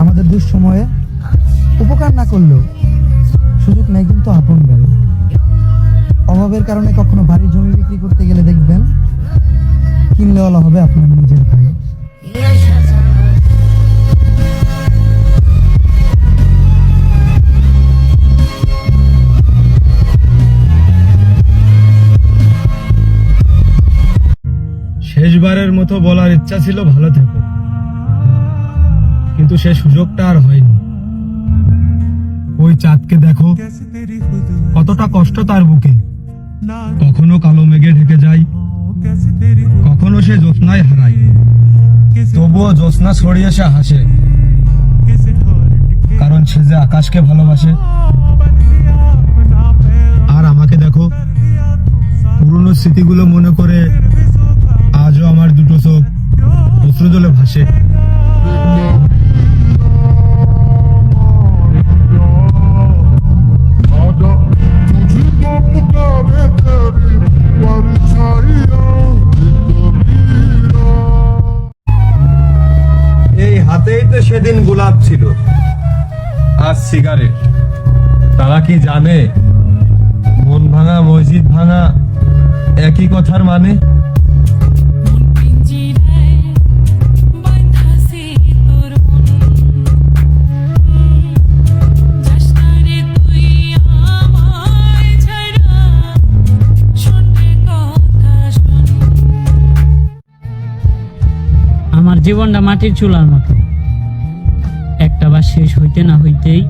আমাদের দুঃসময়ে উপকার না করলেও সুযোগ নেই কিন্তু আপন ভাই অভাবের কারণে কখনো বাড়ির জমি বিক্রি করতে গেলে দেখবেন কিনলে কিনলেওয়ালা হবে আপনার নিজের ভাই। শেষবারের মতো বলার ইচ্ছা ছিল ভালো থেকো। কিন্তু সে সুযোগটা আর হয়নি। ওই চাঁদকে দেখো, কতটা কষ্ট তার বুকে। কখনো কালো মেঘে ঢেকে যায়, কখনো সে জ্যোৎস্নায় হারায়। তবুও জ্যোৎস্না ছড়িয়ে সে হাসে, কারণ সে যে আকাশকে ভালোবাসে। আর আমাকে দেখো, পুরনো স্মৃতিগুলো মনে করে আজও আমার দুটো চোখ অশ্রু জলে ভাসে। হাতেই তো সেদিন গোলাপ ছিল। আর সিগারেট। তারা কি জানে? মন ভাঙা মসজিদ ভাঙা একই কথার মানে? আমার জীবনটা মাটির চুলার মতো। শেষ হইতে না হইতেই